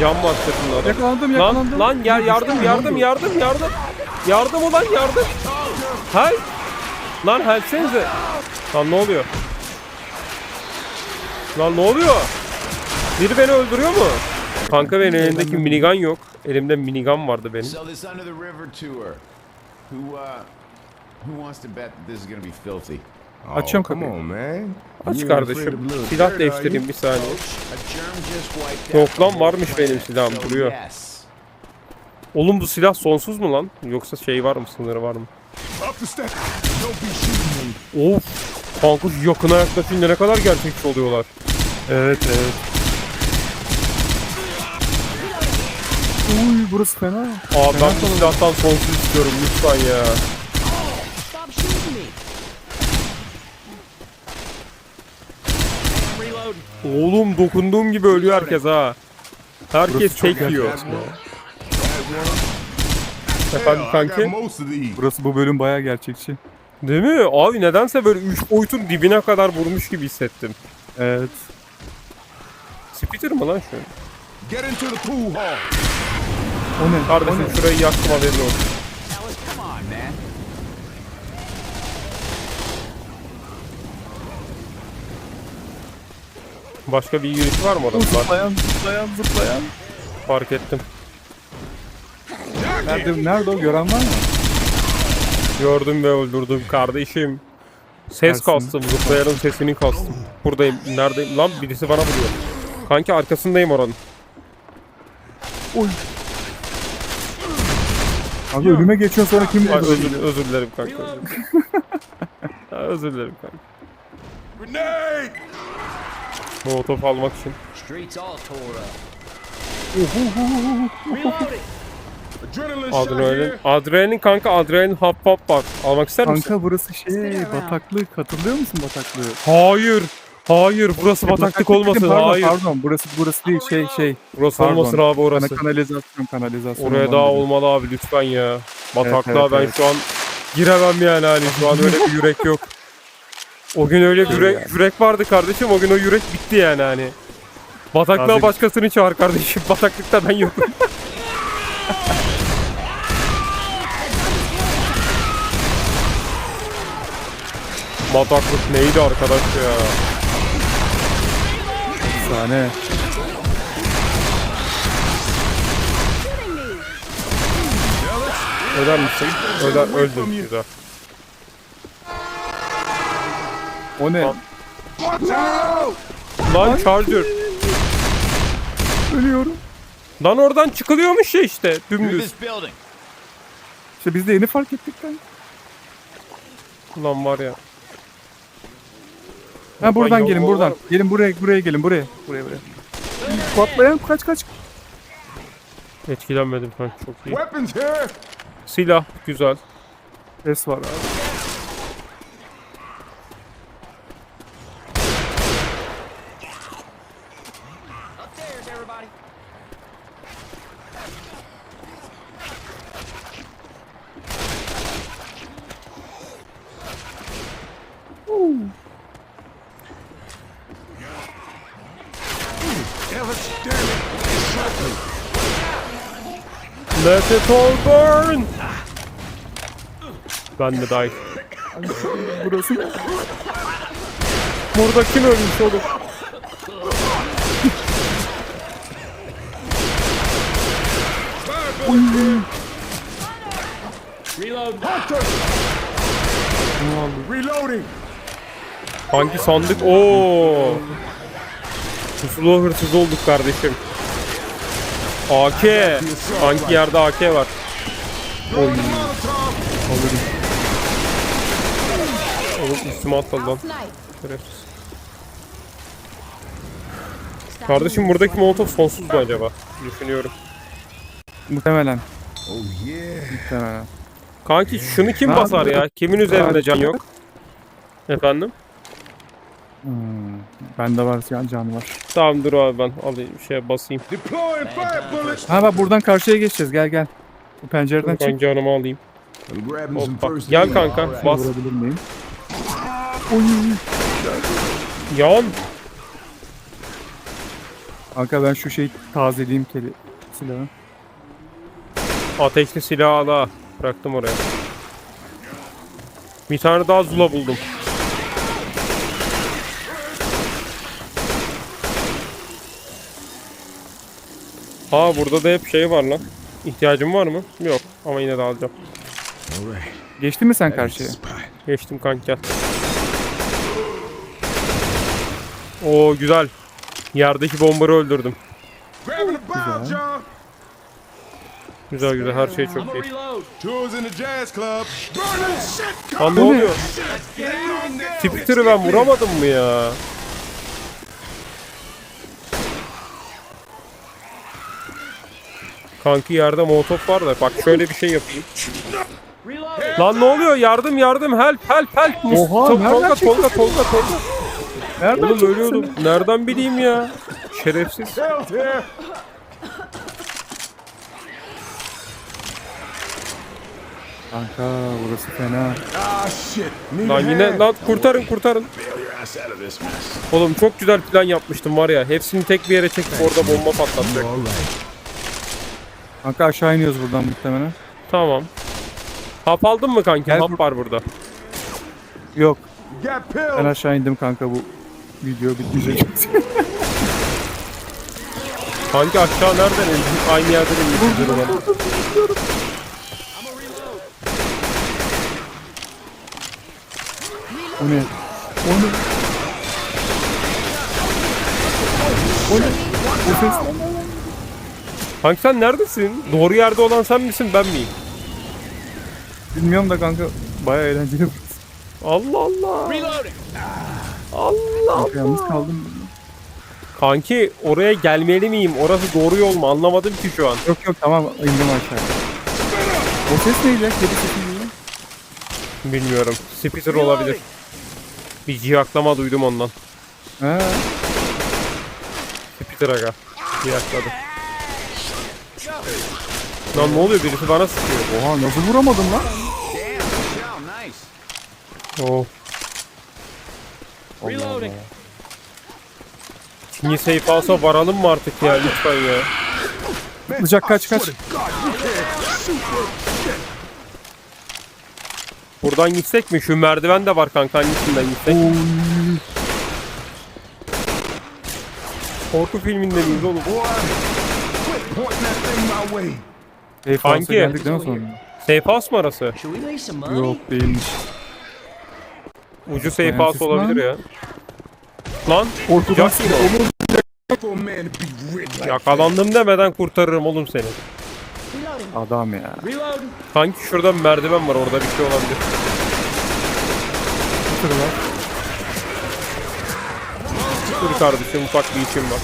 Cam var sırtında adam. Yakalandım Lan yakalandım. lan gel yardım yardım yardım yardım. Yardım ulan yardım. Hay. Lan helsenize. Lan ne oluyor? Lan ne oluyor? Biri beni öldürüyor mu? Kanka benim elimdeki minigun yok. Elimde minigun vardı benim. So this under the river tour. Who uh who wants to bet that this is gonna be filthy? Açıyorum come kapıyı. Aç kardeşim. Silah değiştireyim bir saniye. Yok lan, varmış benim silahım, duruyor. Oğlum bu silah sonsuz mu lan? Yoksa şey var mı sınırı var mı? Of. Kanka yakına yaklaşınca ne kadar gerçekçi oluyorlar. Evet evet. Uy burası fena. Aa ben bu silahtan sonsuz istiyorum lütfen ya. Stop shooting me. Reload. Oğlum dokunduğum gibi ölüyor herkes ha. Herkes tek yiyor. Efendim kanki? Burası bu bölüm bayağı gerçekçi. Değil mi? Abi nedense böyle 3 boyutun dibine kadar vurmuş gibi hissettim. Evet. Spitter mı lan şu? O ne? Kardeşim o ne? şurayı yaktım haberin olsun. Başka bir unit var mı orada? Var. Zıplayan zıplayan zıplayan. Fark ettim. Nerede, nerede o gören var mı? Gördüm ve öldürdüm kardeşim. Ses Dersin. kastım. Zıplayanın sesini kastım. Buradayım. Neredeyim? Lan birisi bana vuruyor. Kanki arkasındayım oranın. Abi ölüme geçiyor sonra kim Ay, vurdu? özür, özür dilerim kanka. Özür dilerim. Özür dilerim kanka. Grenade! Molotof almak için. Adrenalin. Adrenalin kanka adrenalin hap hap var. Almak ister misin? Kanka burası şey bataklık. Hatırlıyor musun bataklığı? Hayır. Hayır burası bataklık dedim, olmasın. pardon, Hayır. Pardon burası burası değil şey şey. Burası Pardon. olmasın abi Kana orası. kanalizasyon kanalizasyon. Oraya daha dedim. olmalı abi lütfen ya. Bataklığa evet, ben evet. şu an giremem yani hani şu an öyle bir yürek yok. O gün öyle bir yürek, yürek vardı kardeşim o gün o yürek bitti yani hani. Bataklığa Tabii. başkasını çağır kardeşim. Bataklıkta ben yokum. Bataklık neydi arkadaş ya? Sahne. Öler misin? Öler, öldüm güzel. O ne? Lan Charger. Ölüyorum. Lan oradan çıkılıyormuş ya işte dümdüz. İşte biz de yeni fark ettik lan. Lan var ya. Ha buradan gelin var buradan. mı? Gelin buraya buraya gelin buraya. Buraya buraya. Patlayan kaç kaç. Etkilenmedim ben çok iyi. Silah güzel. Ses var abi. Let it all burn. Ben de dahil. Burası ne? Burada kim ölmüş oğlum? Reload. Reloading. Hangi sandık? Oo. Pusula hırsız olduk kardeşim. AK. Hangi yerde AK var? Throwing a Molotov. Oğlum üstüme atladı lan. Şerefsiz. Kardeşim buradaki molotof sonsuz mu acaba? Düşünüyorum. Muhtemelen. Oh yeah. Muhtemelen. Kanki şunu kim basar ya? Kimin üzerinde can yok? Efendim? Hmm. Bende var can, can var. Tamam dur abi ben alayım şey basayım. Ha bak buradan karşıya geçeceğiz gel gel. Bu pencereden Ben çık. canımı alayım. Hoppa. Gel kanka bas. Vurabilir miyim? Yan. Kanka ben şu şeyi tazeleyeyim keli silahı. Ateşli silahı da bıraktım oraya. Bir tane daha zula buldum. Aa burada da hep şey var lan. İhtiyacım var mı? Yok ama yine de alacağım. Geçtin mi sen karşıya? Geçtim kanka gel. Oo güzel. Yerdeki bombarı öldürdüm. Y'all. Güzel güzel her şey çok iyi. Lan ne oluyor? Twitter'ı ben vuramadım mı ya? Kanki yerde molotof var da bak şöyle bir şey yapayım. Lan ne oluyor? Yardım yardım help help help. Mus- Oha, Tol- nereden Tolga çıktı Tolga Tolga Tolga. Nereden Oğlum çıktın ölüyordum. Nereden bileyim ya? Şerefsiz. Kanka burası fena. Lan yine lan kurtarın kurtarın. Oğlum çok güzel plan yapmıştım var ya. Hepsini tek bir yere çekip orada bomba patlatacak. Kanka aşağı iniyoruz buradan muhtemelen. Tamam. Hap aldın mı kanki? Gel Hap bur- var burada. Yok ben aşağı indim kanka bu video bitmeyecek. Kanki aşağı nereden indin? Aynı yerden bana. o ne? O ne? O ne? O ses ne? Kanki sen neredesin? Doğru yerde olan sen misin ben miyim? Bilmiyorum da kanka baya eğlenceli burası. Allah Allah. Allah Kanka yalnız kaldım. Kanki oraya gelmeli miyim? Orası doğru yol mu? Anlamadım ki şu an. Yok yok tamam indim aşağı. O ses neydi ya? Kedi sesi. Bilmiyorum. Spitter olabilir. Bir ciyaklama duydum ondan. Ha, Spitter aga. Ciyakladı. Lan ne oluyor? Birisi bana sıkıyor. oha nasıl vuramadım lan? Oh. Reloading. Çin'i safe alsa varalım mı artık ya lütfen ya. Bıçak kaç kaç. Buradan gitsek mi? Şu merdiven de var kanka hangisinden gitsek? Korku filminde miyiz oğlum? Hey Kanki. Fransa geldik değil mi sonra? Safe house mı arası? Yok değilmiş. Ucu safe house olabilir lan. ya. Lan Ortadan Jack mı o? For a man to be rich like Yakalandım demeden kurtarırım oğlum seni. adam ya. Kanki şurada bir merdiven var orada bir şey olabilir. Kırılar. Dur kardeşim ufak bir işim var.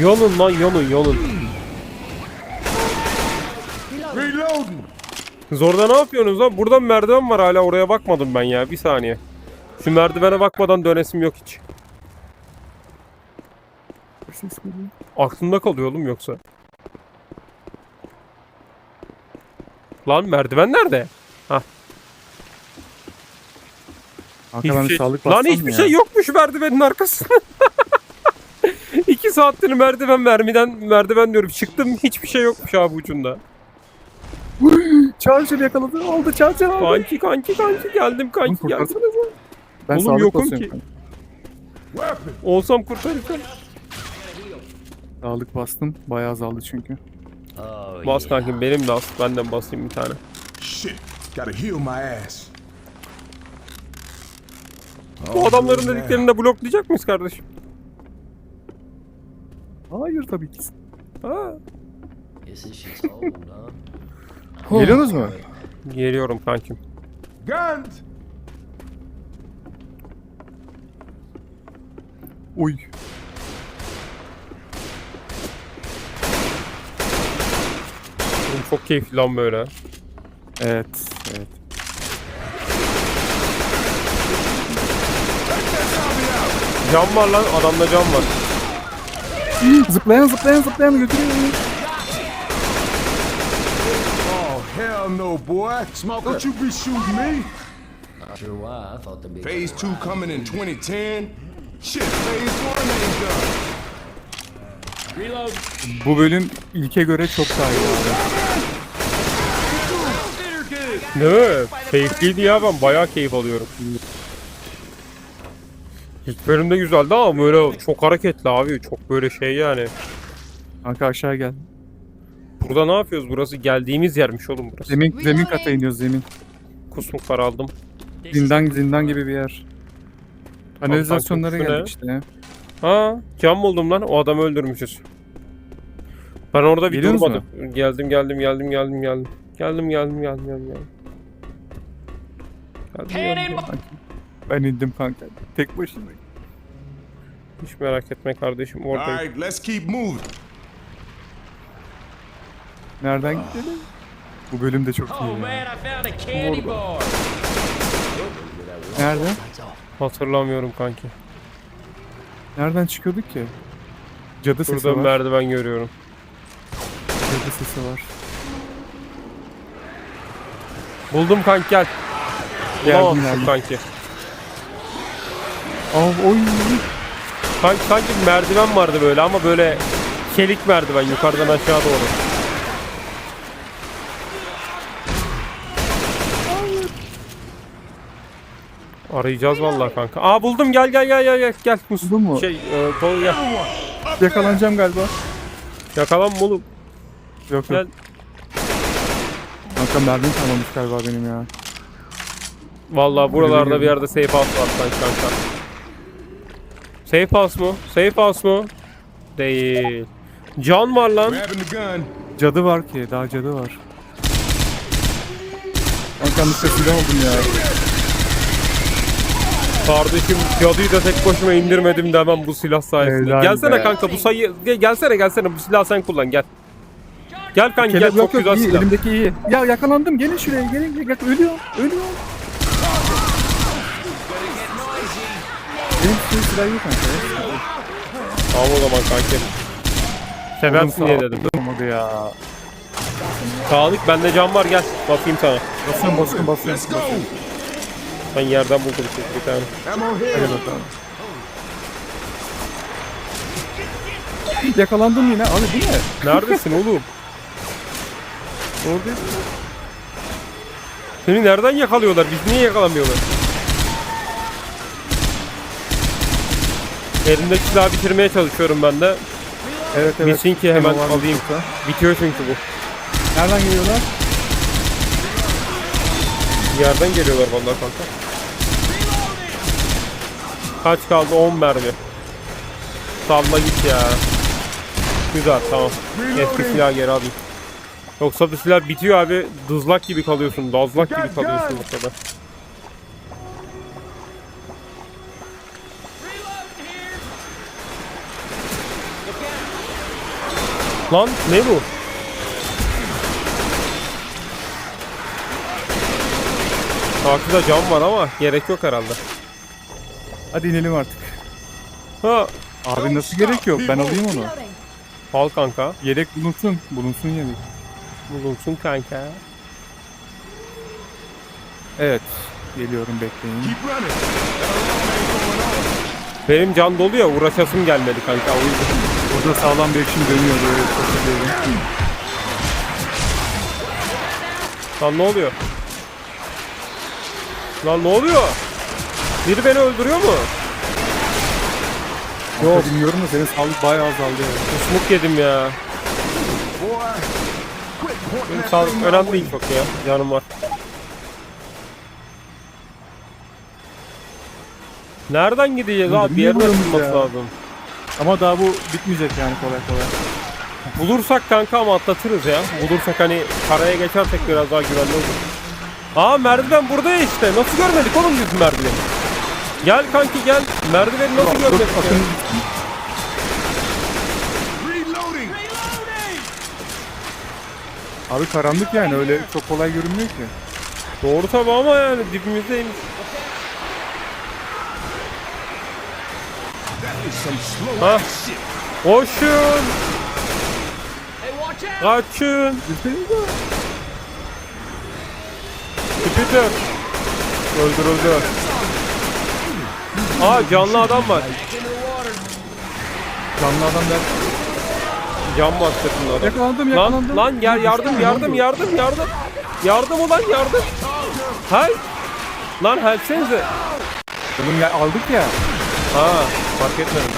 Yolun lan yolun yolun. Reloading. Zorda ne yapıyorsunuz lan? Buradan merdiven var hala oraya bakmadım ben ya bir saniye. Şu merdivene bakmadan dönesim yok hiç. Aklımda kalıyor oğlum yoksa. Lan merdiven nerede? Kanka ben Hiçbir bir şey... sağlık Lan hiçbir ya. şey yokmuş merdivenin arkasında. İki saattir merdiven mermiden merdiven diyorum çıktım hiçbir şey yokmuş abi ucunda. Charger yakaladı. Aldı charger aldı. Kanki kanki kanki geldim Oğlum kanki geldim. kurtarsana. Ben Oğlum sağlık yokum basıyorum ki. kanka. Olsam kurtaracağım. Sağlık bastım. Bayağı azaldı çünkü. Oh, Bas yeah. kankim benim de az. Benden basayım bir tane. Shit. Gotta heal my ass. Bu adamların dediklerini de bloklayacak mıyız kardeşim? Hayır tabii ki. Ha. Guess this shit's old, huh? Geliyorsunuz mu? Geliyorum kankim. Guns. Uy. Oğlum çok keyifli lan böyle. Evet. Evet. Cam var lan adamda cam var. Zıplayan zıplayan zıplayan götürüyor. beni. Oh, hell no, boy. Smoker. Don't you be shooting me. Not sure why. I thought the big Phase two coming in 2010. Shit, phase one ain't done. Reload. Bu bölüm ilke göre çok daha iyi abi. Ne? Keyifliydi ya ben bayağı keyif alıyorum. İlk bölümde güzeldi ama böyle çok hareketli abi. Çok böyle şey yani. Kanka aşağı gel. Burada ne yapıyoruz? Burası geldiğimiz yermiş oğlum burası. Zemin, zemin kata iniyoruz zemin. Kusmuklar aldım. Zindan zindan gibi bir yer. Kanalizasyonlara geldik işte. Ha, cam buldum lan. O adamı öldürmüşüz. Ben orada bir Geliyorsunuz durmadım. Geldim geldim geldim geldim geldim. Geldim geldim geldim geldim. geldim. Geldim, geldim, geldim. Ben indim kanka. Tek başına. Hiç merak etme kardeşim oradayım. right, let's keep moving. Nereden gidelim? Bu bölüm de çok iyi ya. Nerede? Hatırlamıyorum kanki. Nereden çıkıyorduk ki? Cadı sesi Burada var. merdiven görüyorum. Cadı sesi var. Buldum kanki gel. Geldim, geldim. kanki. Aa oy. Kanki sanki bir merdiven vardı böyle ama böyle çelik merdiven yukarıdan aşağı doğru. Arayacağız vallahi kanka. Aa buldum gel gel gel gel gel gel. Buldun mu? Şey, e, Tol gel. Yakalanacağım galiba. Yakalanma oğlum. Yok Gel. yok. Kanka mermim kalmamış galiba benim ya. Vallahi buralarda bir yerde safe house var sanki kanka. Safe house mu? Safe house mu? Değil. Can var lan. Cadı var ki. Daha cadı var. Kanka sesiyle oldum ya. Kardeşim cadıyı da tek başıma indirmedim demem bu silah sayesinde. Helal gelsene be. kanka bu sayı gel- gelsene gelsene bu silahı sen kullan gel. Gel kanka gel Kelep çok yok yok güzel iyi silah. elimdeki iyi. Ya yakalandım gelin şuraya gelin. gelin. Bak ölüyorum ölüyorum. Benim şu silah iyi kanka. ya. Tamam o zaman kanki. Seversin diye dedim. Olmadı ya. Sağlık bende can var gel basayım sana. Basıyorum basıyorum basıyorum. Let's go. Ben yerden buldum çünkü bir tane. Hadi bakalım. Yakalandım yine. Abi bu ne? Neredesin oğlum? Orada Seni nereden yakalıyorlar? Biz niye yakalamıyorlar? Elimdeki silahı bitirmeye çalışıyorum ben de. Evet evet. Bitsin ki hemen Var mı alayım. yoksa? Bitiyor çünkü bu. Nereden geliyorlar? Bir yerden geliyorlar vallahi kanka. Kaç kaldı? 10 mermi. Salla git ya. Güzel tamam. Eski silah geri alayım. Yoksa bu silah bitiyor abi. Dızlak gibi kalıyorsun. Dazlak gibi kalıyorsun bu kadar. Lan ne bu? Karşıda cam var ama gerek yok herhalde. Hadi inelim artık. Ha, Abi nasıl gerek yok? Ben alayım onu. al kanka. Yedek bulunsun. Bulunsun yedek. Bulunsun kanka. Evet. Geliyorum bekleyin. Benim can dolu ya uğraşasım gelmedi kanka o yüzden. Burada sağlam bir action dönüyor böyle. Lan ne oluyor? Lan ne oluyor? Biri beni öldürüyor mu? Yok bilmiyorum da senin sağlık bayağı azaldı. ya. Kusmuk yedim ya. Benim sağlık önemli değil çok ya. Canım var. Nereden gideceğiz abi? Bir yerden ya? lazım. Ama daha bu bitmeyecek yani kolay kolay. Bulursak kanka ama atlatırız ya. Bulursak hani karaya geçersek biraz daha güvenli olur. Aa merdiven burada ya işte. Nasıl görmedik oğlum biz merdiveni? Gel kanki gel. Merdiveni nasıl Dur görmedik ya? akın Reloading. Abi karanlık yani öyle çok kolay görünmüyor ki. Doğru tabi ama yani dibimizdeymiş. Ha. Koşun. Kaçın. Jüpiter. Öldürüldü. Aa canlı adam var. Canlı adam der. Cam var sırtında adam. Yakalandım Lan yakalandım. lan gel yardım yardım yardım yardım. Yardım ulan yardım. Hay. Lan helsenize. Oğlum ya aldık ya. Ha fark etmedim.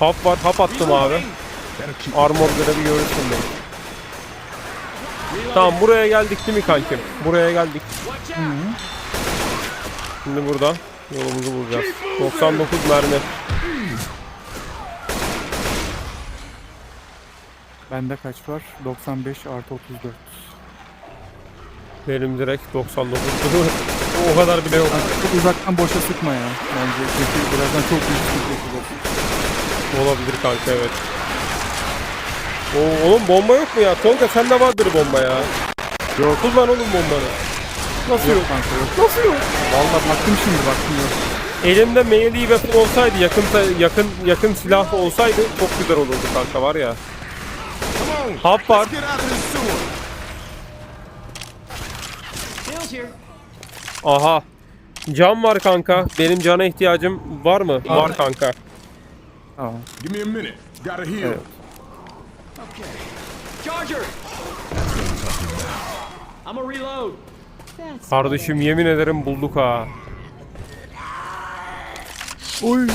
Hap var hap attım abi. Armor görevi görürsün beni. Tamam buraya geldik değil mi kankim? Buraya geldik. Şimdi burada yolumuzu bulacağız. 99 mermi. Bende kaç var? 95 artı 34. Benim direkt 99. o kadar bile yok. Çok uzaktan boşa sıkma ya. Bence çünkü birazdan çok büyük sıkıntı. Olabilir kanka evet. Oo, oğlum bomba yok mu ya? Tolga sende vardır bomba ya. Yok. Kullan oğlum bombanı. Nasıl yok? Yok kanka yok. Nasıl yok? Vallahi baktım şimdi baktım yok. Elimde melee weapon olsaydı, yakın yakın yakın silah olsaydı çok güzel olurdu kanka var ya. Hap var. Aha. Cam var kanka. Benim cana ihtiyacım var mı? Var kanka. Tamam. Give me a minute. Gotta heal. Evet. Charger! I'm a reload. Kardeşim yemin ederim bulduk ha. Oy.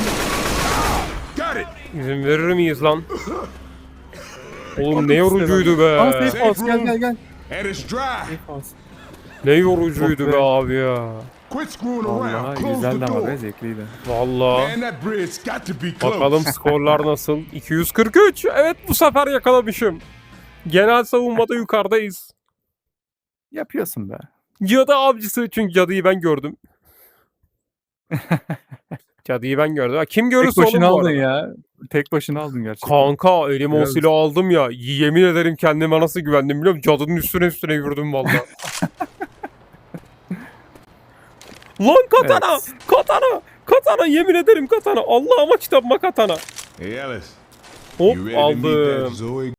Got it. İzin verir miyiz lan? Oğlum ne yorucuydu be. Aa safe house gel gel gel. Ne yorucuydu be abi ya. The güzeldi ama door. be zevkliydi. Close. Bakalım skorlar nasıl? 243. Evet bu sefer yakalamışım. Genel savunmada yukarıdayız. Yapıyorsun be. Cadı avcısı çünkü cadıyı ben gördüm. cadıyı ben gördüm. Ha, Kim Tek görürse oğlum başına bu aldın arada. ya. Tek başına aldın gerçekten. Kanka elime o silahı aldım ya. Yemin ederim kendime nasıl güvendim biliyor musun? Cadının üstüne üstüne yürüdüm valla. Lan katana! Evet. Katana! Katana yemin ederim katana. Allah'ıma kitabıma katana. Hey, Ellis. Hop You ready to meet that aldım. Zoe